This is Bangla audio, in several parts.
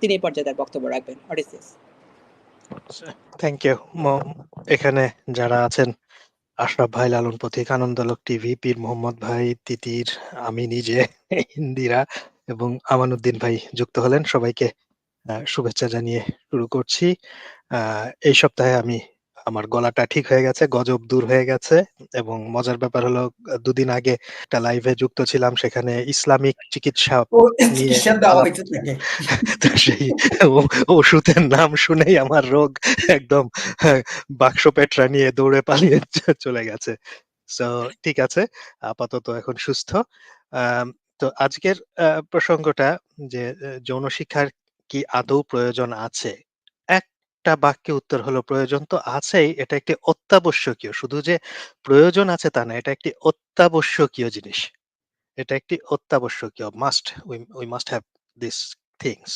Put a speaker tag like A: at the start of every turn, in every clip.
A: তিনি এই পর্যায়ে তার বক্তব্য রাখবেন। অডিসিয়াস
B: থ্যাংক ইউ এখানে যারা আছেন আশরাফ ভাই লালন পথিক আনন্দলোক টিভি পীর মোহাম্মদ ভাই তিতির আমি নিজে ইন্দিরা এবং আমানুদ্দিন ভাই যুক্ত হলেন। সবাইকে আহ, শুভেচ্ছা জানিয়ে শুরু করছি। আহ, এই সপ্তাহে আমি আমার গলাটা ঠিক হয়ে গেছে গজব দূর হয়ে গেছে এবং মজার ব্যাপার হলো দুদিন আগে একটা লাইভে যুক্ত ছিলাম সেখানে ইসলামিক চিকিৎসা তো সেই ওষুধের নাম শুনেই আমার রোগ একদম হ্যাঁ, বাক্স পেটরা নিয়ে দৌড়ে পালিয়ে চলে গেছে। সো ঠিক আছে আপাতত এখন সুস্থ। তো আজকের আহ, প্রসঙ্গটা যে যৌন শিক্ষার কি আদৌ প্রয়োজন আছে? একটা বাক্যে উত্তর হলো প্রয়োজন তো আছেই, এটা একটি অত্যাবশ্যকীয়। শুধু যে প্রয়োজন আছে তা না, এটা একটি অত্যাবশ্যকীয় জিনিস। এটা একটি অত্যাবশ্যকীয় must we must have this things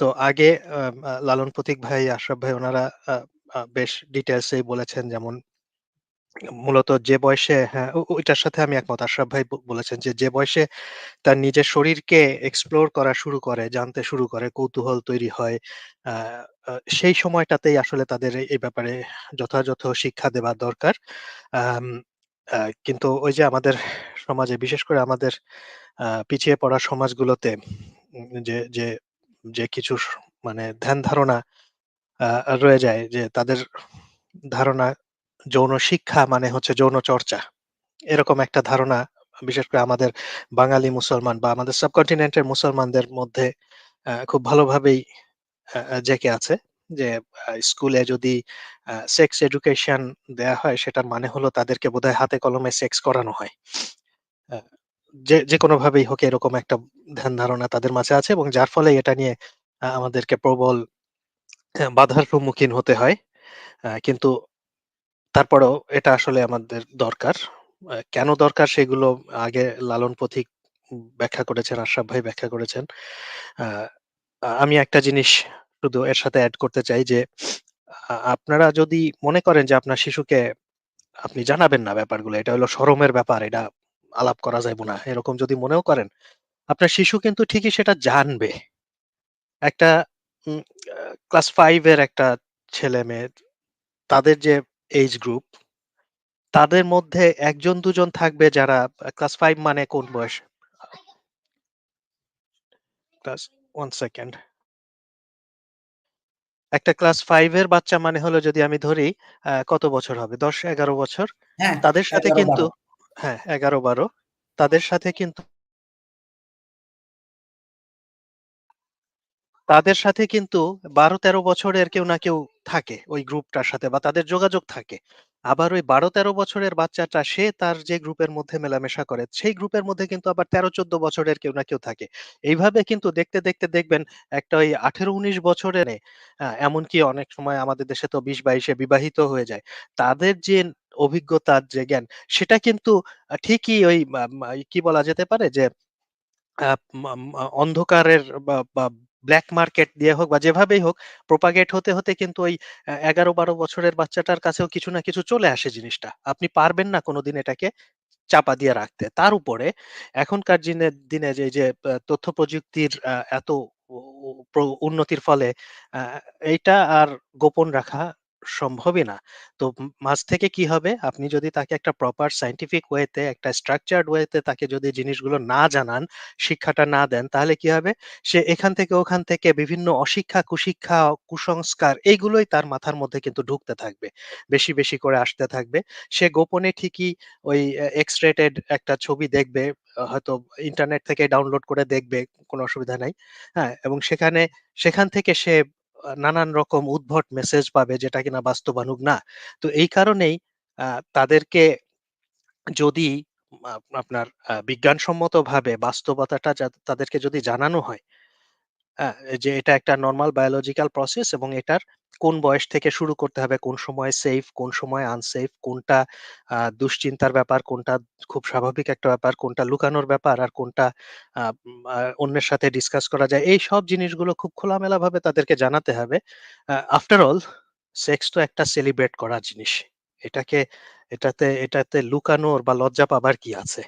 B: তো আগে লালন প্রতীক ভাই, আশরাফ ভাই, ওনারা বেশ ডিটেলসেই বলেছেন, যেমন মূলত যে বয়সে হ্যাঁ ওইটার সাথে আমি একমত। আশরাফ ভাই বলেছেন যে যে বয়সে তার নিজের শরীরকে এক্সপ্লোর করা শুরু করে, জানতে শুরু করে, কৌতূহল তৈরি হয় সেই সময়টাতেই আসলে তাদের এই- ব্যাপারে যথাযথ শিক্ষা দেওয়া দরকার। কিন্তু ওই যে আমাদের সমাজে, বিশেষ করে আমাদের পিছিয়ে পড়া সমাজগুলোতে যে যে যে কিছু মানে ধ্যান ধারণা রয়ে যায় যে, তাদের ধারণা যৌন শিক্ষা মানে হচ্ছে যৌন চর্চা। এরকম একটা ধারণা, বিশেষ করে আমাদের বাঙালি মুসলমান বা আমাদের সাবকন্টিনেন্টের মুসলমানদের মধ্যে খুব ভালোভাবেই জেঁকে আছে যে স্কুলে যদি সেক্স এডুকেশন দেয়া হয়, সেটার মানে হলো তাদেরকে বোধহয় হাতে কলমে সেক্স করানো হয়। যে যে কোনো ভাবেই হোক এরকম একটা ধ্যান ধারণা তাদের মাঝে আছে এবং যার ফলে এটা নিয়ে আমাদেরকে প্রবল বাধার সম্মুখীন হতে হয়। কিন্তু তারপরেও এটা আসলে আমাদের দরকার। কেন দরকার সেগুলো আগে লালন পথিক ব্যাখ্যা করেছেন, আশরাফ ভাই ব্যাখ্যা করেছেন। আমি একটা জিনিস শুধু এর সাথে অ্যাড করতে চাই যে আপনারা যদি মনে করেন যে আপনার শিশুকে আপনি জানাবেন না ব্যাপারগুলো, এটা হলো শরমের ব্যাপার, এটা আলাপ করা যাইব না। এরকম যদি মনেও করেন, আপনার শিশু কিন্তু ঠিকই সেটা জানবে। একটা ক্লাস ফাইভ এর একটা ছেলে মেয়ে, তাদের যে এজ গ্রুপ তাদের মধ্যে একজন দুজন থাকবে যারা ক্লাস ফাইভ মানে কোন বয়স? ক্লাস ওয়ান সেকেন্ড একটা ক্লাস ফাইভ এর বাচ্চা মানে হলো যদি আমি ধরি কত বছর হবে? দশ এগারো বছর?
C: হ্যাঁ
B: তাদের সাথে কিন্তু হ্যাঁ এগারো বারো। তাদের সাথে কিন্তু তাদের সাথে কিন্তু বারো তেরো বছরের কেউ না কেউ থাকে ওই গ্রুপটার সাথে বা তাদের যোগাযোগ থাকে। আবার ওই বারো তেরো বছরের বাচ্চাটা সে তার যে গ্রুপের মধ্যে মেলামেশা করে সেই গ্রুপের মধ্যে কিন্তু আবার তেরো চোদ্দ বছরের কেউ না কেউ থাকে। এইভাবে কিন্তু দেখতে দেখতে দেখবেন একটা ওই আঠেরো উনিশ বছরের আহ, এমনকি অনেক সময় আমাদের দেশে তো বিশ বাইশে বিবাহিত হয়ে যায় তাদের যে অভিজ্ঞতার যে জ্ঞান সেটা কিন্তু ঠিকই ওই কি বলা যেতে পারে যে অন্ধকারের বা ব্ল্যাক মার্কেট দিয়ে হোক বা যেভাবেই হোক প্রোপাগেট হতে হতে কিন্তু ওই এগারো বারো বছরের বাচ্চাটার কাছেও কিছু না কিছু চলে আসে জিনিসটা। আপনি পারবেন না কোনোদিন এটাকে চাপা দিয়ে রাখতে। তার উপরে এখনকার দিনে দিনে যে যে তথ্য প্রযুক্তির এত উন্নতির ফলে এইটা আর গোপন রাখা সম্ভবই না। তো মাঝ থেকে কি হবে? আপনি যদি তাকে একটা প্রপার সাইন্টিফিক ওয়েতে একটা স্ট্রাকচার্ড ওয়েতে তাকে যদি জিনিসগুলো না জানান, শিক্ষাটা না দেন, তাহলে কি হবে? সে এখান থেকে ওখান থেকে বিভিন্ন অশিক্ষা, কুশিক্ষা, কুসংস্কার এইগুলোই তার মাথার মধ্যে কিন্তু ঢুকতে থাকবে। বেশি বেশি করে আসতে থাকবে। সে গোপনে ঠিকই ওই এক্স রেটেড একটা ছবি দেখবে হয়তো ইন্টারনেট থেকে ডাউনলোড করে দেখবে, কোনো অসুবিধা নাই। হ্যাঁ এবং সেখানে, সেখান থেকে সে নানান রকম উদ্ভট মেসেজ পাবে যেটা কিনা বাস্তবানুক না। তো এই কারণেই তাদেরকে যদি আপনার আহ, বিজ্ঞানসম্মতভাবে বাস্তবতাটা তাদেরকে যদি জানানো হয় যে এটা একটা নর্মাল বায়োলজিক্যাল প্রসেস এবং এটার কোন বয়স থেকে শুরু করতে হবে, কোন সময় সেফ কোন সময় আনসেফ কোনটা দুশ্চিন্তার ব্যাপার, কোনটা খুব স্বাভাবিক একটা ব্যাপার, কোনটা লুকানোর ব্যাপার আর কোনটা অন্যের সাথে ডিসকাস করা যায়, এই সব জিনিসগুলো খুব খোলামেলা ভাবে তাদেরকে জানাতে হবে। আফটার অল সেক্স তো একটা সেলিব্রেট করার জিনিস। এটাকে, এটাতে এটাতে লুকানোর বা লজ্জা পাবার কি আছে?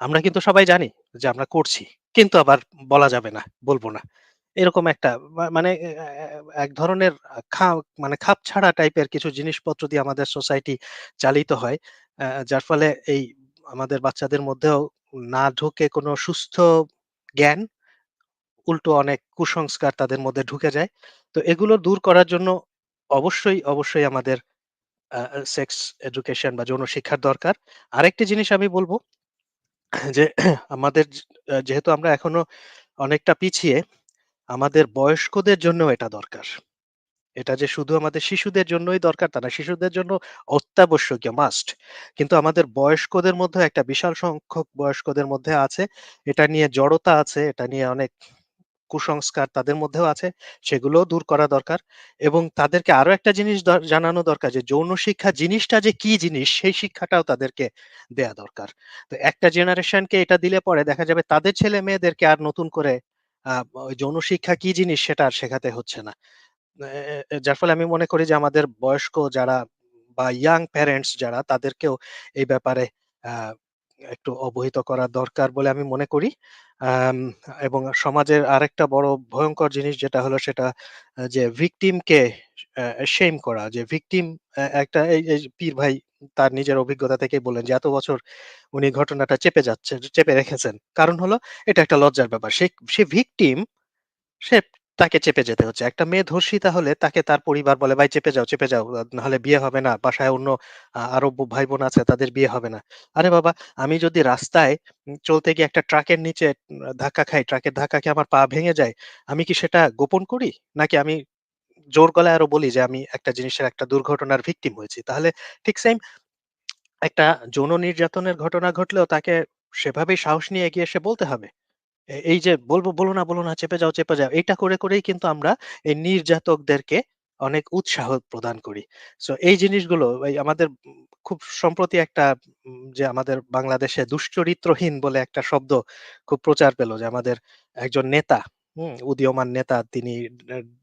B: আমরা কিন্তু সবাই জানি যে আমরা করছি। কিন্তু আবার বলা যাবে না, বলব না। এরকম একটা মানে এক ধরনের খা মানে খাপ ছাড়া টাইপের কিছু জিনিসপত্র দিয়ে আমাদের সোসাইটি চালিত হয়। যার ফলে এই আমাদের বাচ্চাদের মধ্যেও না ঢুকে কোনো সুস্থ জ্ঞান, উল্টো অনেক কুসংস্কার তাদের মধ্যে ঢুকে যায়। তো এগুলো দূর করার জন্য অবশ্যই অবশ্যই আমাদের সেক্স এডুকেশন বা যৌন শিক্ষার দরকার। আরেকটি জিনিস আমি বলব যে আমাদের যেহেতু আমরা এখনও অনেকটা পিছিয়ে, আমাদের বয়স্কদের জন্য এটা দরকার। এটা যে শুধু আমাদের শিশুদের জন্যই দরকার তা না, শিশুদের জন্য অত্যাবশ্যকীয় মাস্ট কিন্তু আমাদের বয়স্কদের মধ্যে একটা বিশাল সংখ্যক বয়স্কদের মধ্যে আছে। এটা নিয়ে জড়তা আছে, এটা নিয়ে অনেক কুসংস্কার তাদের মধ্যেও আছে, সেগুলোও দূর করা দরকার। এবং তাদেরকে আরও একটা জিনিস জানানো দরকার যে, যৌন শিক্ষা জিনিসটা যে, কি জিনিস, সেই শিক্ষাটাও তাদেরকে দেয়া দরকার। তো একটা জেনারেশনকে এটা দিলে পরে দেখা যাবে তাদের ছেলে মেয়েদেরকে আর নতুন করে যৌন শিক্ষা কি জিনিস সেটা আর শেখাতে হচ্ছে না। যার ফলে আমি মনে করি যে, আমাদের বয়স্ক যারা বা ইয়াং প্যারেন্টস যারা, তাদেরকেও এই ব্যাপারে একটু অবহিত করা দরকার বলে আমি মনে করি। এবং সমাজের আরেকটা বড় ভয়ঙ্কর জিনিস যেটা হলো সেটা যে ভিকটিমকে শেম করা, যে ভিকটিম একটা এই পীর ভাই তার নিজের অভিজ্ঞতা থেকে বলেন যে এত বছর উনি ঘটনাটা চেপে যাচ্ছে, চেপে রেখেছেন। কারণ হলো এটা একটা লজ্জার ব্যাপার। সে সে ভিকটিম সে তাকে চেপে যেতে হচ্ছে। একটা মেয়ে ধর্ষিতা হলে তাকে তার পরিবার বলে, ভাই, চেপে যাও চেপে যাও, নাহলে বিয়ে হবে না। বাসায় অন্য আরও ভাই বোন আছে, তাদের বিয়ে হবে না। আরে বাবা, আমি যদি রাস্তায় চলতে গিয়ে একটা ট্রাকের নিচে ধাক্কা খাই, ট্রাকের ধাক্কা খেয়ে আমার পা ভেঙে যায়, আমি কি সেটা গোপন করি? নাকি আমি জোর গলায় আরও বলি যে, আমি একটা জিনিসের একটা দুর্ঘটনার ভিকটিম হয়েছি তাহলে ঠিক সেম একটা যৌন নির্যাতনের ঘটনা ঘটলেও তাকে সেভাবেই সাহস নিয়ে এগিয়ে এসে বলতে হবে। এই যে বলব বলো না বলো না চেপে যাও চেপে যাও এটা করে করেই কিন্তু আমরা এই নির্যাতকদেরকে অনেক উৎসাহ প্রদান করি। সো এই জিনিসগুলো আমাদের খুব সম্প্রতি একটা যে আমাদের বাংলাদেশে দুশ্চরিত্রহীন বলে একটা শব্দ খুব প্রচার পেল যে আমাদের একজন নেতা উদীয়মান নেতা তিনি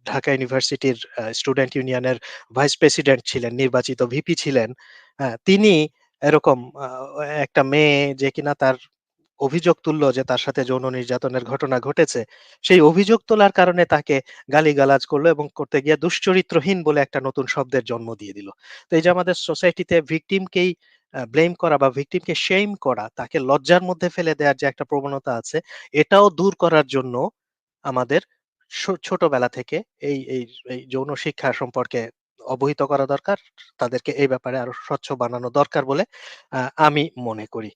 B: ঢাকা ইউনিভার্সিটির স্টুডেন্ট ইউনিয়নের ভাইস প্রেসিডেন্ট ছিলেন নির্বাচিত ভিপি ছিলেন। হ্যাঁ, তিনি এরকম একটা মেয়ে যে কিনা তার অভিযোগ তুললো যে তার সাথে যৌন নির্যাতনের ঘটনা ঘটেছে। সেই অভিযোগ তোলার কারণে তাকে গালিগালাজ করল এবং করতে গিয়ে দুশ্চরিত্রহীন বলে একটা নতুন শব্দের জন্ম দিয়ে দিল। তো এই যে আমাদের সোসাইটিতে ভিকটিমকেই ব্লেম করা বা ভিকটিমকে শেম করা, তাকে লজ্জার মধ্যে ফেলে দেওয়ার যে একটা প্রবণতা আছে, এটাও দূর করার জন্য আমাদের ছোটবেলা থেকে এই এই এই যৌন শিক্ষা সম্পর্কে অবহিত করা দরকার তাদেরকে এই ব্যাপারে আরও স্বচ্ছ বানানো দরকার বলে আমি মনে করি।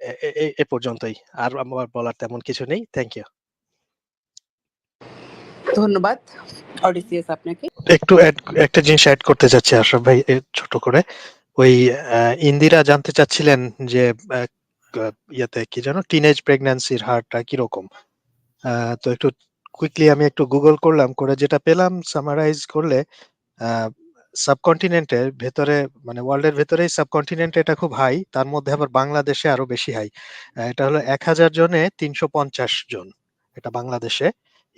B: এ- পর্যন্তই। আর আমার বলার তেমন কিছু নেই। থ্যাংক ইউ
A: ধন্যবাদ অডিসিয়াস আপনাকে।
B: একটু একটা জিনিস অ্যাড করতে চাচ্ছি আশরাফ ভাই ছোট করে। ওই ইন্দিরা জানতে চাচ্ছিলেন যে ইয়েতে কি জানো টিনেজ প্রেগন্যান্সির হারটা কীরকম। তো একটু কুইকলি আমি একটু গুগল করলাম করে যেটা পেলাম সামারাইজ করলে সাবকন্টিনেন্টের ভেতরে মানে ওয়ার্ল্ডের ভেতরেই সাবকন্টিনেন্টে এটা খুব হাই তার মধ্যে আবার বাংলাদেশে আরও বেশি হাই এটা হলো এক হাজার জনে তিনশো পঞ্চাশ জন, এটা বাংলাদেশে।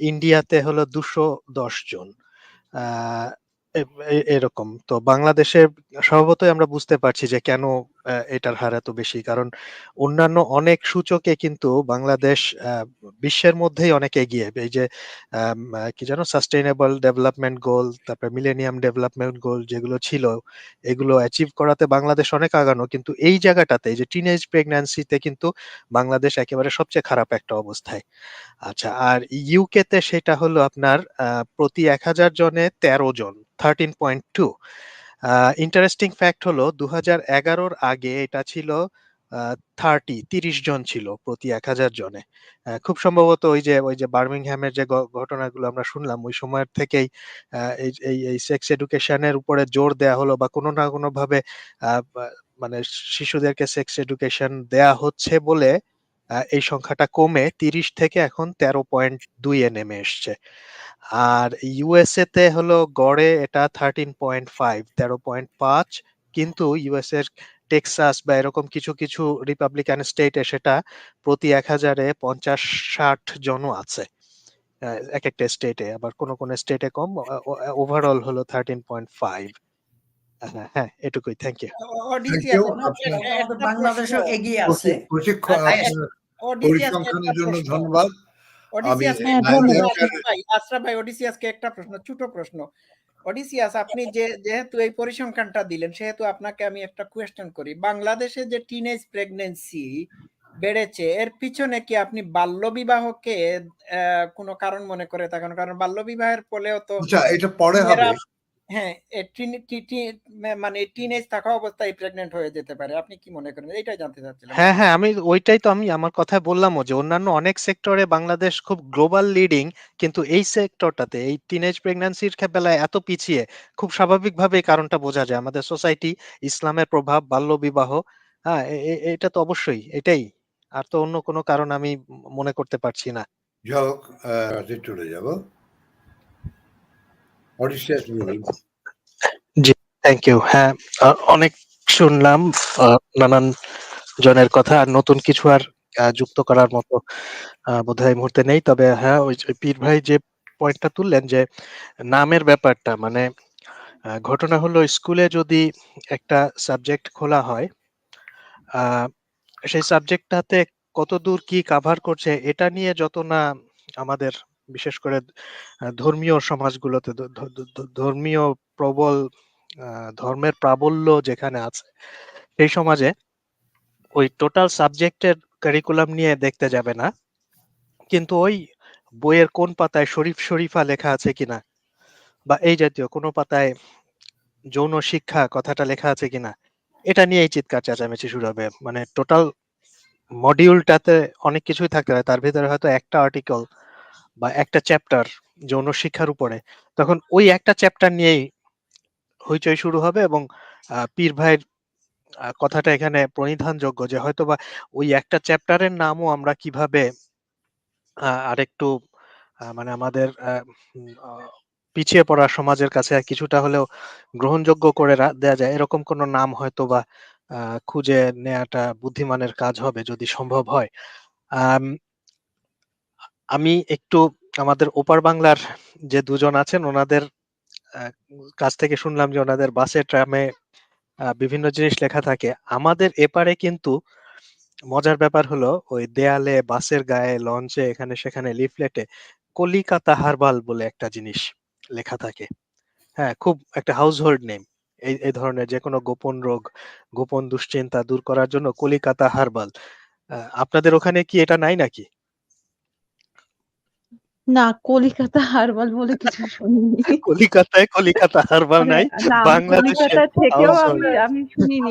B: ইন্ডিয়াতে হলো দুশো দশ জন। এরকম। তো বাংলাদেশে স্বভাবতই আমরা বুঝতে পারছি যে কেন এটার হার এত বেশি। কারণ অন্যান্য অনেক সূচকে কিন্তু বাংলাদেশ বিশ্বের মধ্যেই অনেক এগিয়ে। এই যে কি জানো সাস্টেইনেবল ডেভেলপমেন্ট গোল তারপর মিলেনিয়াম ডেভেলপমেন্ট গোল যেগুলো ছিল, এগুলো অ্যাচিভ করাতে বাংলাদেশ অনেক আগানো। কিন্তু এই জায়গাটাতে যে টিনেজ প্রেগন্যান্সিতে কিন্তু বাংলাদেশ একেবারে সবচেয়ে খারাপ একটা অবস্থায়। আচ্ছা আর ইউকেতে সেটা হলো আপনার প্রতি এক হাজার জনে তেরো জন thirteen point two interesting fact হলো দু হাজার এগারোর আগে এটা ছিল থার্টি তিরিশ জন ছিল প্রতি এক হাজার জনে। খুব সম্ভবত ওই যে ওই যে বার্মিংহ্যামের যে ঘটনাগুলো আমরা শুনলাম ওই সময়ের থেকেই এই এই সেক্স এডুকেশনের উপরে জোর দেয়া হলো বা কোনো না কোনো ভাবে আহ, মানে শিশুদেরকে সেক্স এডুকেশন দেয়া হচ্ছে বলে এই সংখ্যাটা কমে তিরিশ থেকে এখন তেরো পয়েন্ট দুই এ নেমে এসছে। আর ইউএসএ তে হলো গড়ে এটা থার্টিন পয়েন্ট ফাইভ, তেরো পয়েন্ট পাঁচ। কিন্তু ইউএস এর টেক্সাস বা এরকম কিছু কিছু রিপাবলিকান স্টেটে সেটা প্রতি এক হাজারে পঞ্চাশ ষাট জনও আছে। এক একটা স্টেটে। আবার কোন কোন স্টেটে কম ওভারঅল হলো থার্টিন পয়েন্ট ফাইভ। হ্যাঁ এটুকুই থ্যাংক ইউ
D: এগিয়ে আছে।
E: প্রশিক্ষণ
D: হ্যাঁ,
E: আপনার
C: অডিসিয়াস
E: পরিসংখ্যানের জন্য ধন্যবাদ।
C: ওডিসিয়াস
E: হ্যাঁ, ধন্যবাদ।
C: ভাই ওডিসিয়াসকে একটা প্রশ্ন ছোট প্রশ্ন। ওডিসিয়াস আপনি যে যেহেতু এই পরিসংখ্যানটা দিলেন সেহেতু আপনাকে আমি একটা কোয়েশ্চেন করি। বাংলাদেশে যে টিনেজ প্রেগনেন্সি বেড়েছে এর পিছনে কি আপনি বাল্যবিবাহকে আহ, কোনো কারণ মনে করে থাকেন? কারণ বাল্যবিবাহের ফলেও তো
E: আচ্ছা এটা পরে হবে।
C: হ্যাঁ মানে টিনেজ থাকা অবস্থায় প্রেগনেন্ট হয়ে যেতে পারে। আপনি কি মনে করেন? এইটাই জানতে চাচ্ছিলাম।
B: হ্যাঁ হ্যাঁ আমি ওইটাই তো আমি আমার কথায় বললামও যে অন্যান্য অনেক সেক্টরে বাংলাদেশ খুব গ্লোবাল লিডিং কিন্তু এই সেক্টরটাতে এই টিনেজ প্রেগন্যান্সির বেলায় এত পিছিয়ে খুব স্বাভাবিকভাবে এই কারণটা বোঝা যায়। আমাদের সোসাইটি ইসলামের প্রভাব বাল্যবিবাহ হ্যাঁ এটা তো অবশ্যই এটাই। আর তো অন্য কোনো কারণ আমি মনে করতে পারছি না।
E: যাই হোক চলে যাব। অডিসিয়াস বলুন
B: থ্যাংক ইউ হ্যাঁ অনেক শুনলাম নানান জনের কথা, আর নতুন কিছু আর যুক্ত করার মতো বোধহয় মুহূর্তে নেই, তবে হ্যাঁ ওই পীর ভাই যে পয়েন্টটা তুললেন যে নামের ব্যাপারটা মানে ঘটনা হলো স্কুলে যদি একটা সাবজেক্ট খোলা হয় সেই সাবজেক্টটাতে কতদূর কি কাভার করছে, এটা নিয়ে যত না আমাদের বিশেষ করে ধর্মীয় সমাজগুলোতে ধর্মীয় প্রবল ধর্মের প্রাবল্য যেখানে আছে, সেই সমাজে ওই টোটাল সাবজেক্টের কারিকুলাম নিয়ে দেখতে যাবে না, কিন্তু ওই বইয়ের কোন পাতায় শরীফ, শরীফা লেখা আছে কিনা, বা এই জাতীয় কোনো পাতায় যৌন শিক্ষা কথাটা লেখা আছে কিনা, এটা নিয়েই চিৎকার চেঁচামেচি শুরু হবে। মানে টোটাল মডিউলটাতে অনেক কিছুই থাকতে পারে, তার ভিতরে হয়তো একটা আর্টিকেল বা একটা চ্যাপ্টার যৌন শিক্ষার উপরে, তখন ওই একটা চ্যাপ্টার নিয়েই হইচই শুরু হবে এবং পীর ভাইয়ের কথাটা এখানে প্রণিধানযোগ্য যে হয়তো বা ওই একটা চ্যাপ্টারের নামও আমরা কীভাবে আরেকটু মানে আমাদের পিছিয়ে পড়া সমাজের কাছে কিছুটা হলেও গ্রহণযোগ্য করে দেয়া যায়। এরকম কোনো নাম হয়তো বা খুঁজে নেওয়াটা বুদ্ধিমানের কাজ হবে যদি সম্ভব হয়। আম, একটু আমাদের ওপার বাংলার যে দুজন আছেন ওনাদের কাছ থেকে শুনলাম যে ওনাদের বাসে ট্রামে বিভিন্ন জিনিস লেখা থাকে। আমাদের এপারে কিন্তু মজার ব্যাপার হলো ওই দেয়ালে বাসের গায়ে লঞ্চে এখানে সেখানে লিফলেটে কলিকাতা হারবাল বলে একটা জিনিস লেখা থাকে। হ্যাঁ খুব একটা হাউস হোল্ড নেম এই এই ধরনের যে কোনো গোপন রোগ গোপন দুশ্চিন্তা দূর করার জন্য কলিকাতা হারবাল। আপনাদের ওখানে কি এটা নাই নাকি?
D: না কলিকাতা হারবাল বলে কিছু শুনিনি।
B: কলিকাতায় কলিকাতা হারবাল নাই বাংলাদেশে
D: কলিকাতা থেকেও আমি আমি শুনিনি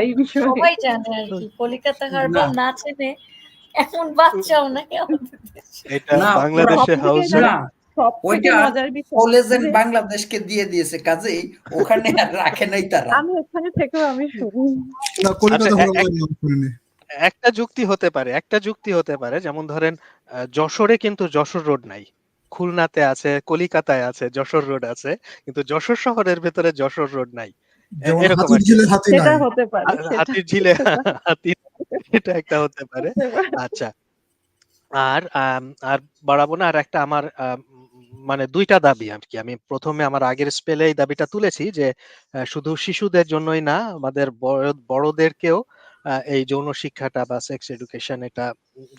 D: এই বিষয়ে
F: সবাই জানে আর কি কলিকাতা হারবাল না। চেনে এমন বাচ্চাও নাই
B: এটা
G: না,
B: বাংলাদেশে হাউস
G: না ওইটা কলেজের বাংলাদেশকে দিয়ে দিয়েছে কাজেই ওখানে আর রাখে নাই তারা।
D: আমি ওখানে থেকেও আমি শুনি।
H: না কলিকাতা হলো শুনিনি
B: একটা যুক্তি হতে পারে একটা যুক্তি হতে পারে যেমন ধরেন আহ, যশোরে কিন্তু যশোর রোড নাই। খুলনাতে আছে কলিকাতায় আছে যশোর রোড আছে কিন্তু যশোর শহরের ভেতরে যশোর রোড নাই।
H: হাতির ঝিলে হাতি
B: এটা একটা হতে পারে। আচ্ছা আর আর বাড়াবো না আর একটা আমার আম, মানে দুইটা দাবি আর কি। আমি প্রথমে আমার আগের স্পেলে এই দাবিটা তুলেছি যে আহ, শুধু শিশুদের জন্যই না আমাদের বড়- বড়দেরকেও আহ, এই যৌন শিক্ষাটা বা সেক্স এডুকেশন এটা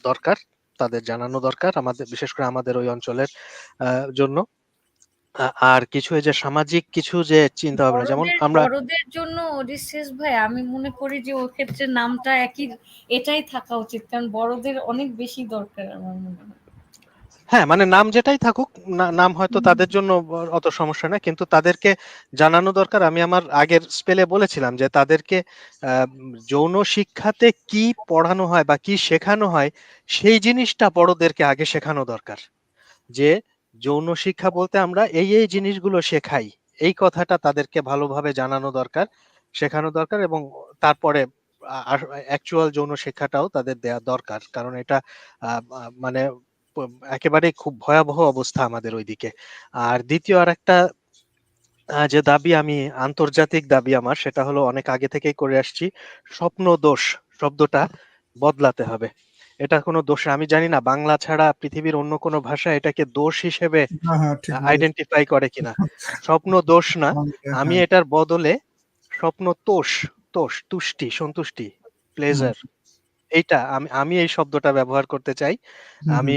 B: দরকার তাদের জানানো দরকার আমাদের বিশেষ করে আমাদের ওই অঞ্চলের আহ, জন্য। আর কিছু এই যে সামাজিক কিছু যে চিন্তা ভাবনা যেমন আমরা
F: বড়দের জন্য ওডিসিস ভাই আমি মনে করি যে ওই ক্ষেত্রে নামটা একই এটাই থাকা উচিত। কারণ বড়দের অনেক বেশি দরকার আমার মনে হয়।
B: হ্যাঁ মানে নাম যেটাই থাকুক নাম হয়তো তাদের জন্য অত সমস্যা না কিন্তু তাদেরকে জানানো দরকার। আমি আমার আগের স্পেলে বলেছিলাম যে তাদেরকে যৌন শিক্ষাতে কি পড়ানো হয় বা কি শেখানো হয় সেই জিনিসটা বড়দেরকে আগে শেখানো দরকার। যে যৌন শিক্ষা বলতে আমরা এই এই জিনিসগুলো শেখাই এই কথাটা তাদেরকে ভালোভাবে জানানো দরকার শেখানো দরকার এবং তারপরে অ্যাকচুয়াল যৌন শিক্ষাটাও তাদের দেয়া দরকার। কারণ এটা মানে একেবারে খুব ভয়াবহ অবস্থা আমাদের ওইদিকে। আর দ্বিতীয় আর একটা যে দাবি আমি আন্তর্জাতিক দাবি আমার সেটা হলো অনেক আগে থেকেই করে আসছি স্বপ্ন দোষ শব্দটা বদলাতে হবে। এটা কোনো দোষ আমি জানি না বাংলা ছাড়া পৃথিবীর অন্য কোনো ভাষা এটাকে দোষ হিসেবে
H: হ্যাঁ হ্যাঁ।
B: আইডেন্টিফাই করে কিনা। স্বপ্ন দোষ না
H: হ্যাঁ,
B: আমি এটার বদলে স্বপ্ন তোষ তোষ তুষ্টি সন্তুষ্টি প্লেজার এইটা আমি আমি এই শব্দটা ব্যবহার করতে চাই। আমি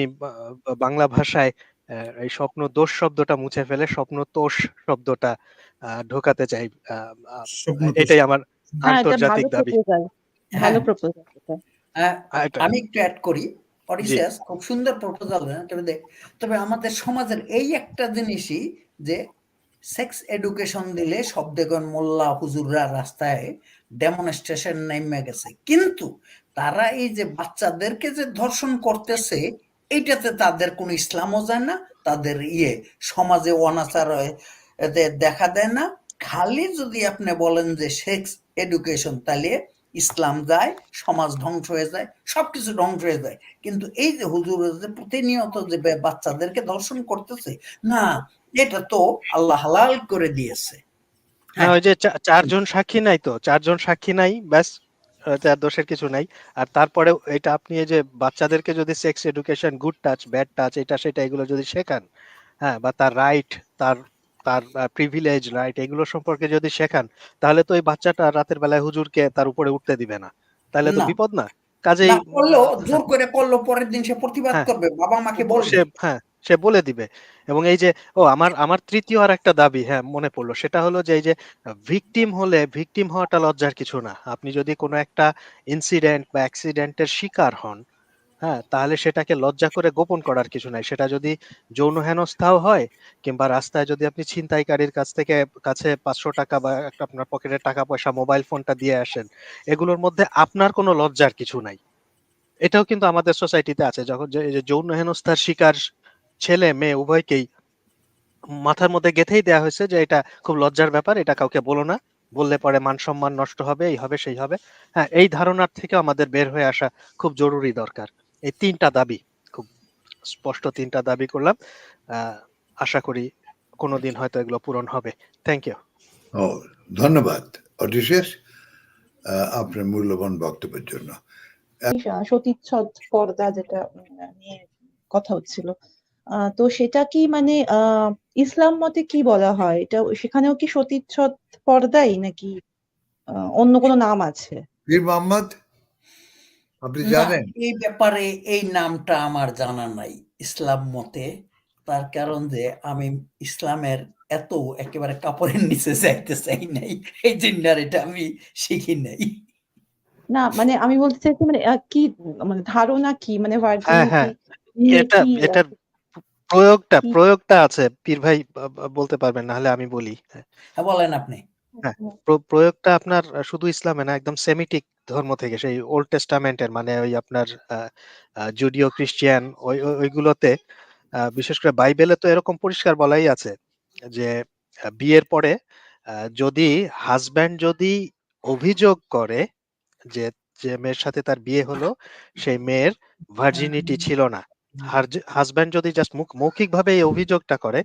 B: বাংলা ভাষায় আহ, এই স্বপ্ন দোষ শব্দটা মুছে ফেলে স্বপ্ন তোষ শব্দটা আহ, ঢোকাতে চাই। এটাই আমার
D: হ্যাঁ
B: আন্তর্জাতিক দাবি।
G: হ্যাঁ।
D: ভালো প্রপোজাল এটা-
G: আমি একটু অ্যাড করি। অডিসিয়াস খুব সুন্দর প্রপোজাল তবে দেখ তবে আমাদের সমাজের এই একটা জিনিসই যে সেক্স এডুকেশন দিলে সব দেখুন মোল্লা হুজুররা রাস্তায় ডেমনস্ট্রেশন নেমে গেছে। কিন্তু তারা এই যে বাচ্চাদেরকে যে ধর্ষণ করতেছে, এইটাতে তাদের কোনো ইসলামও যায় না, তাদের ইয়ে সমাজে অনাচার দেখা দেয় না। খালি যদি আপনি বলেন যে সেক্স এডুকেশন তাহলে ইসলাম যায়, সমাজ ধ্বংস হয়ে যায়, সবকিছু ধ্বংস হয়ে যায়। কিন্তু এই যে হুজুর যে প্রতিনিয়ত যে বাচ্চাদেরকে দর্শন করতেছে, না, এটা তো আল্লাহ হালাল করে দিয়েছে।
B: হ্যাঁ ওই যে চারজন সাক্ষী নাই তো, চারজন সাক্ষী নাই, ব্যাস। দোষের কিছু নাই। আর তারপরে এটা আপনি এই যে বাচ্চাদেরকে যদি sex education good touch bad touch এটা সেটা এগুলো যদি শেখান হ্যাঁ বা তার রাইট তার তার প্রিভিলেজ রাইট এগুলো সম্পর্কে যদি শেখান তাহলে তো ওই বাচ্চাটা রাতের বেলায় হুজুরকে তার উপরে উঠতে দিবে না। তাহলে তো বিপদ না। কাজেই
G: করল জোর করে করল পরের দিন সে প্রতিবাদ
B: হ্যাঁ।
G: করবে বাবা মাকে বলবে।
B: হ্যাঁ। সে বলে দিবে। এবং এই যে, ও আমার আমার তৃতীয় আর একটা দাবি হ্যাঁ মনে পড়ল। সেটা হলো যে, এই যে, ভিকটিম হলে, ভিকটিম হওয়াটা লজ্জার কিছু না। আপনি যদি কোনো একটা ইনসিডেন্ট বা অ্যাক্সিডেন্টের শিকার হন হ্যাঁ তাহলে সেটাকে লজ্জা করে গোপন করার কিছু নাই। সেটা যদি যৌন হেনস্থাও হয়, কিংবা রাস্তায় যদি আপনি ছিনতাইকারীর কাছ থেকে কাছে পাঁচশো টাকা বা আপনার পকেটের টাকা, পয়সা মোবাইল ফোনটা দিয়ে আসেন, এগুলোর মধ্যে আপনার কোনো লজ্জার কিছু নাই। এটাও কিন্তু আমাদের সোসাইটিতে আছে। যখন যৌন হেনস্থার শিকার ছেলে মেয়ে উভয়কেই মাথার মধ্যে গেঁথেই দেওয়া হয়েছে যে এটা খুব লজ্জার ব্যাপার এটা কাউকে বলো না। বললে পরে মান সম্মান নষ্ট হবে এই হবে সেই হবে। হ্যাঁ এই ধারণার থেকে আমাদের বের হয়ে আসা খুব জরুরি দরকার। এই তিনটা দাবি খুব স্পষ্ট তিনটা দাবি করলাম। আহ, আশা করি কোনোদিন হয়তো এগুলো পূরণ হবে। থ্যাংক ইউ
E: ও ধন্যবাদ। অডিশিয়াস আপনার মূল্যবান বক্তব্যের জন্য।
D: সতীচ্ছদ পর্দা যেটা নিয়ে কথা হচ্ছিল। আহ, তো সেটা কি মানে আহ ইসলাম মতে কি বলা হয়? এটা সেখানেও কি সতীচ্ছদ পর্দাই নাকি আহ, অন্য কোনো নাম আছে?
E: পীর মোহাম্মদ আপনি জানেন?
G: এই ব্যাপারে এই নামটা আমার জানা নাই ইসলাম মতে। তার কারণ যে আমি ইসলামের এত একেবারে কাপড়ের নিচে যাইতে চাই নাই এই জন্য আর এটা আমি শিখি নাই।
D: না মানে আমি বলতে চাইছি মানে আহ, কি মানে ধারণা কি? মানে
B: হ্যাঁ, হ্যাঁ। এটা
D: কি?
B: এটার প্রয়োগটা প্রয়োগটা আছে। পীর ভাই বলতে পারবেন না হলে আমি বলি।
G: হ্যাঁ। বলেন আপনি।
B: হ্যাঁ, প্রয়োগটা আপনার শুধু ইসলামে না একদম সেমিটিক ধর্ম থেকে সেই ওল্ড টেস্টামেন্টের মানে ওই আপনার জুডিও খ্রিস্টিয়ান ওই ওই- ওইগুলোতে আহ, বিশেষ করে বাইবেলে তো এরকম পরিষ্কার বলাই আছে যে বিয়ের পরে আহ, যদি হাজব্যান্ড যদি অভিযোগ করে যে যে মেয়ের সাথে তার বিয়ে হলো সেই মেয়ের ভার্জিনিটি ছিল না। হাজব্যান্ড যদি জাস্ট মুখ, মৌখিকভাবে এই অভিযোগটা করে,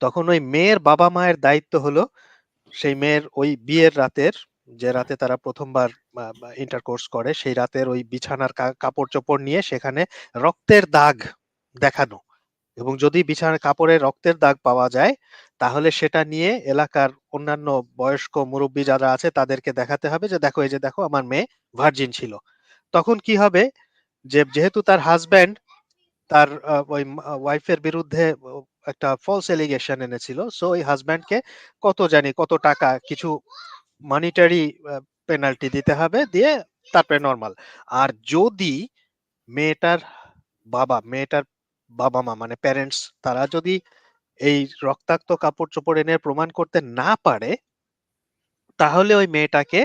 B: তখন ওই মেয়ের বাবা মায়ের দায়িত্ব হলো সেই মেয়ের ওই বিয়ের রাতের, যে রাতে তারা প্রথমবার ইন্টারকোর্স করে, সেই রাতের ওই বিছানার কাপড় চোপড় নিয়ে সেখানে রক্তের দাগ দেখানো। এবং যদি বিছানার কাপড়ে রক্তের দাগ পাওয়া যায়, তাহলে সেটা নিয়ে এলাকার অন্যান্য বয়স্ক মুরব্বী যারা আছে, তাদেরকে দেখাতে হবে যে, দেখো, এই যে দেখো, আমার মেয়ে ভার্জিন ছিল। তখন কি হবে? যে, যেহেতু তার হাজব্যান্ড তার ওই ওয়াইফের বিরুদ্ধে একটা ফলস এলিগেশন এনেছিল। সো ওই হাজব্যান্ডকে কত জানি কত টাকা কিছু মানিটারি পেনাল্টি দিতে হবে দিয়ে তারপরে নর্মাল আর যদি মেয়েটার বাবা মেয়েটার বাবা মা মানে প্যারেন্টস তারা যদি এই রক্তাক্ত কাপড় চোপড় এনে প্রমাণ করতে না পারে, তাহলে ওই মেয়েটাকে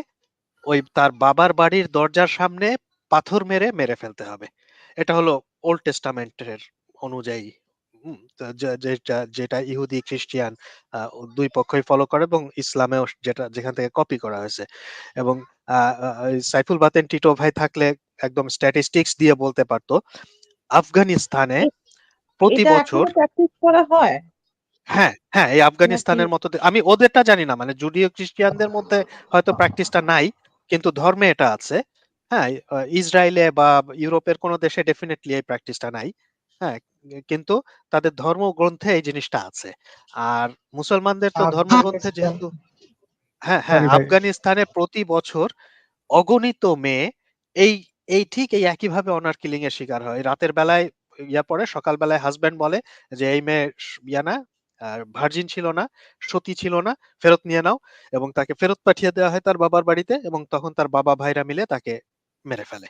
B: ওই তার বাবার বাড়ির দরজার সামনে পাথর মেরে মেরে ফেলতে হবে। এটা হলো ওল্ড টেস্টামেন্টের অনুযায়ী যেটা যেটা ইহুদি খ্রিস্টিয়ান দুই পক্ষই ফলো করে এবং ইসলামেও যেটা যেখান থেকে কপি করা হয়েছে এবং সাইফুল বাতেন টিটো ভাই থাকলে একদম স্ট্যাটিস্টিক্স দিয়ে বলতে পারতো আফগানিস্তানে প্রতি বছর
D: করা হয়।
B: হ্যাঁ হ্যাঁ এই আফগানিস্তানের মতো আমি ওদেরটা জানি না মানে জুডিও খ্রিস্টিয়ানদের মধ্যে হয়তো প্র্যাকটিসটা নাই কিন্তু ধর্মে এটা আছে। হ্যাঁ ইসরায়েলে বা ইউরোপের কোনো দেশে ডেফিনেটলি এই প্র্যাকটিসটা নাই। হ্যাঁ কিন্তু তাদের ধর্মগ্রন্থে এই জিনিসটা আছে। আর মুসলমানদের তো ধর্মগ্রন্থে যেহেতু হ্যাঁ হ্যাঁ আফগানিস্তানে প্রতি বছর অগণিত মেয়ে এই এই ঠিক এই একইভাবে অনার কিলিং এর শিকার হয়। রাতের বেলায় ইয়া পরে সকাল বেলায় হাজবেন্ড বলে যে এই মেয়ে ইয়া না ভার্জিন ছিল না সতী ছিল না ফেরত নিয়ে নাও। এবং তাকে ফেরত পাঠিয়ে দেওয়া হয় তার বাবার বাড়িতে এবং তখন তার বাবা ভাইরা মিলে তাকে মেরে ফেলে।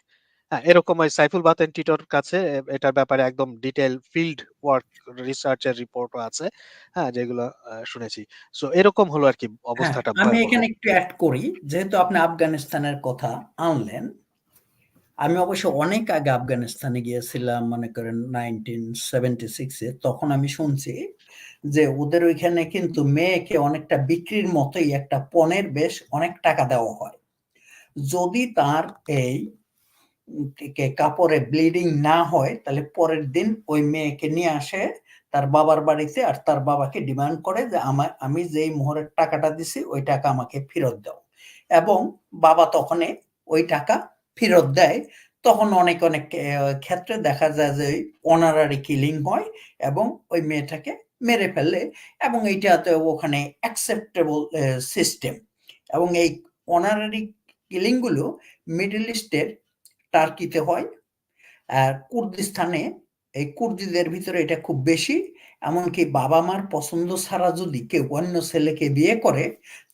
B: হ্যাঁ এরকম ওই সাইফুল বাতেন টিটোর কাছে এটার ব্যাপারে একদম ডিটেল ফিল্ড ওয়ার্ক রিসার্চের রিপোর্টও আছে হ্যাঁ যেগুলো শুনেছি। সো এরকম হলো আর কি
G: হ্যাঁ,
B: অবস্থাটা
G: আমি এখানে একটু অ্যাড করি যেহেতু আপনি আফগানিস্তানের কথা আনলেন আমি অবশ্য অনেক আগে আফগানিস্তানে গিয়েছিলাম মনে করেন নাইনটিন সেভেন্টি সিক্সে তখন আমি শুনছি যে ওদের ওইখানে কিন্তু মেয়েকে অনেকটা বিক্রির মতোই একটা পণের বেশ অনেক টাকা দেওয়া হয়। যদি তার এই কাপড়ে ব্লিডিং না হয়, তাহলে পরের দিন ওই মেয়েকে নিয়ে আসে তার বাবার বাড়িতে আর তার বাবাকে ডিমান্ড করে যে আমার আমি যেই মোহরের টাকাটা দিছি, ওই টাকা আমাকে ফেরত দাও। এবং বাবা তখন ওই টাকা ফেরত দেয়। তখন অনেক অনেক ক্ষেত্রে দেখা যায় যে অনারারি কিলিং হয় এবং ওই মেয়েটাকে মেরে ফেলে এবং এইটাতে ওখানে অ্যাকসেপ্টেবল সিস্টেম এবং এই অনারারি কিলিংগুলো মিডল ইস্টের টার্কিতে হয়, আর কুর্দিস্তানে এই কুর্দিদের ভিতরে এটা খুব বেশি, এমনকি বাবা মার পছন্দ ছাড়া যদি কেউ অন্য ছেলেকে বিয়ে করে,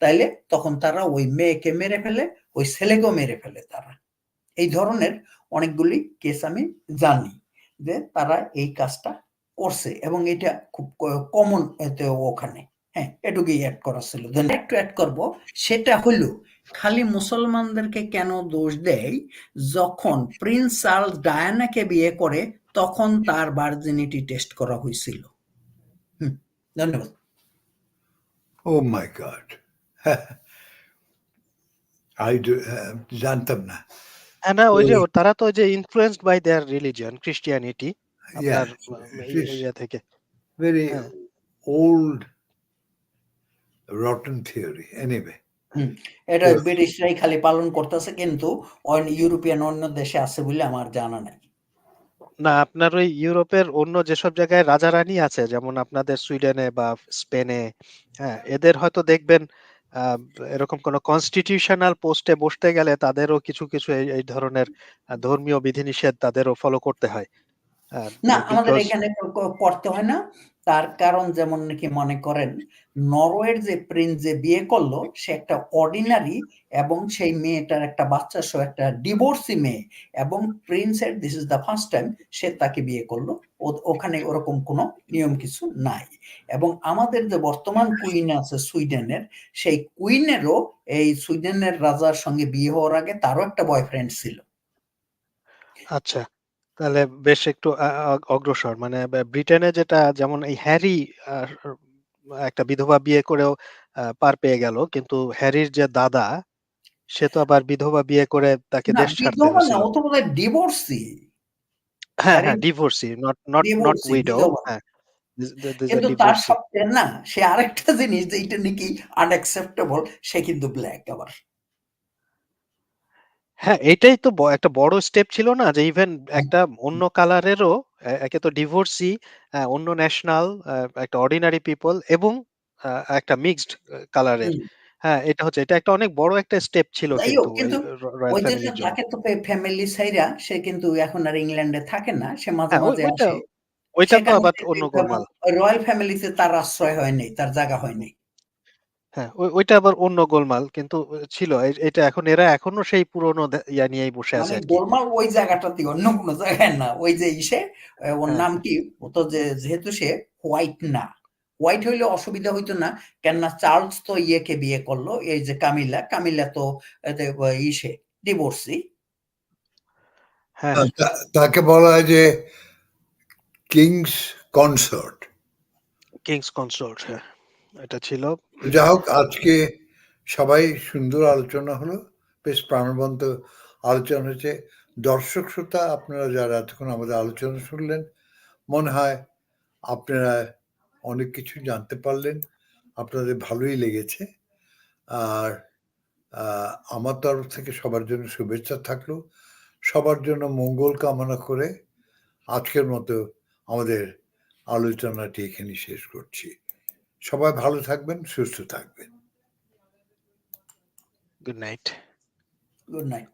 G: তাইলে তখন তারা ওই মেয়েকে মেরে ফেলে, ওই ছেলেকেও মেরে ফেলে তারা। এই ধরনের অনেকগুলি কেস আমি জানি যে তারা এই কাজটা করছে, এবং এটা খুব কমন ওখানে। হ্যাঁ এটুকুই অ্যাড করা ছিল। Then একটু অ্যাড করব সেটা হলো খালি মুসলমানদেরকে কেন দোষ দেয়? যখন প্রিন্স চার্লস ডায়ানাকে বিয়ে করে তখন তার ভার্জিনিটি টেস্ট করা হয়েছিল। হুম, ধন্যবাদ।
E: ও মাই গড আই জানতাম না।
B: হ্যাঁ না ওই যে তারা তো ওই যে influenced by their religion Christianity
E: Yeah,
B: আপনার ইয়ে থেকে।
E: Very
B: হ্যাঁ।
E: Rotten theory. Anyway.
G: এটা ব্রিটিশরাই খালি পালন করতেছে কিন্তু অন্য ইউরোপিয়ান অন্য দেশে আছে বলে আমার জানা নাই।
B: না আপনার ওই ইউরোপের অন্য যেসব জায়গায় রাজা রানী আছে যেমন আপনাদের সুইডেনে বা স্পেনে হ্যাঁ এদের হয়তো দেখবেন আহ, এরকম কোন কনস্টিটিউশনাল পোস্টে বসতে গেলে তাদেরও কিছু কিছু এই এই ধরনের ধর্মীয় বিধিনিষেধ তাদেরও ফলো করতে হয়।
G: না আমাদের এখানে করতে হয় না। তার কারণ যেমন নাকি মনে করেন নরওয়ের যে প্রিন্স যে বিয়ে করল সে একটা অর্ডিনারি এবং সেই মেয়েটার একটা বাচ্চা সহ একটা ডিভোর্সি মেয়ে এবং প্রিন্সের this is the first time সে তাকে বিয়ে করল। ওখানে ওরকম কোনো নিয়ম কিছু নাই। এবং আমাদের যে বর্তমান কুইন আছে সুইডেনের সেই কুইনেরও এই সুইডেনের রাজার সঙ্গে বিয়ে হওয়ার আগে তারও একটা বয়ফ্রেন্ড ছিল।
B: আচ্ছা। তাহলে বেশ একটু অগ্রসর। মানে ব্রিটেনে যেটা যেমন এই হ্যারি একটা বিধবা বিয়ে করেও পার পেয়ে গেল। কিন্তু হ্যারির যে দাদা সে তো আবার বিধবা বিয়ে করে তাকে দেশ ছাড়তে
G: ও তো বোধহয় ডিভোর্সি
B: হ্যাঁ হ্যাঁ divorcee not not not widow হ্যাঁ।
G: কিন্তু তার সত্ত্বেও না সে আরেকটা জিনিস যে এটা নাকি আনএক্সেপ্টেবল সে কিন্তু ব্ল্যাক আবার।
B: হ্যাঁ এটাই তো ব- একটা বড় স্টেপ ছিল না যে ইভেন একটা অন্য কালারেরও একে তো ডিভোর্সি অন্য ন্যাশনাল একটা অর্ডিনারি পিপল এবং আহ, একটা মিক্সড কালারের
G: হুম।
B: হ্যাঁ এটা হচ্ছে এটা একটা অনেক বড় একটা স্টেপ ছিল
G: যাই
B: কিন্তু
G: হোক, কিন্তু
B: রয়্যাল
G: ওই জন্য
B: ফ্যামিলির জন্য।
G: তাকে তো ফ্যামিলি সাইরা সে কিন্তু এখন আর ইংল্যান্ডে থাকে না সে মাঝে
B: হ্যাঁ, ওই-
G: মাঝে
B: ওইটা-
G: আসে।
B: ওইটা তো
G: সেখানে
B: আবার অন্য গোলমাল।
G: রয়্যাল ফ্যামিলিতে তার আশ্রয় হয়নি তার জায়গা হয়নি
B: হ্যাঁ ওই- ওইটা আবার অন্য গোলমাল কিন্তু ছিল। এ- এটা এখন এরা এখনও সেই পুরোনো দে- ইয়া নিয়েই বসে আছে
G: মানে গোলমাল ওই জায়গাটাতে অন্য কোনো জায়গায় না। ওই যে ইসে ওর
B: হ্যাঁ।
G: নাম কি? ও তো যে যেহেতু সে হোয়াইট না। হোয়াইট হইলে অসুবিধা হইতো না কেননা চার্লস তো ইয়েকে বিয়ে করল এই যে কামিলা। কামিলা তো এতে, ইসে ডিভোর্সি।
B: হ্যাঁ।
E: তা- তাকে বলা হয় যে কিংস কনসার্ট।
B: কিংস কনসোর্ট হ্যাঁ। এটা ছিল।
E: যা হোক আজকে সবাই সুন্দর আলোচনা হলো। বেশ প্রাণবন্ত আলোচনা হয়েছে। দর্শক শ্রোতা, আপনারা যারা এতক্ষণ আমাদের আলোচনা শুনলেন, মনে হয় আপনারা অনেক কিছু জানতে পারলেন। আপনাদের ভালোই লেগেছে। আর আমার তরফ থেকে সবার জন্য শুভেচ্ছা থাকল। সবার জন্য মঙ্গল কামনা করে আজকের মতো আমাদের আলোচনাটি এখানে শেষ করছি। সবাই ভালো থাকবেন সুস্থ থাকবেন।
B: Good night
G: good night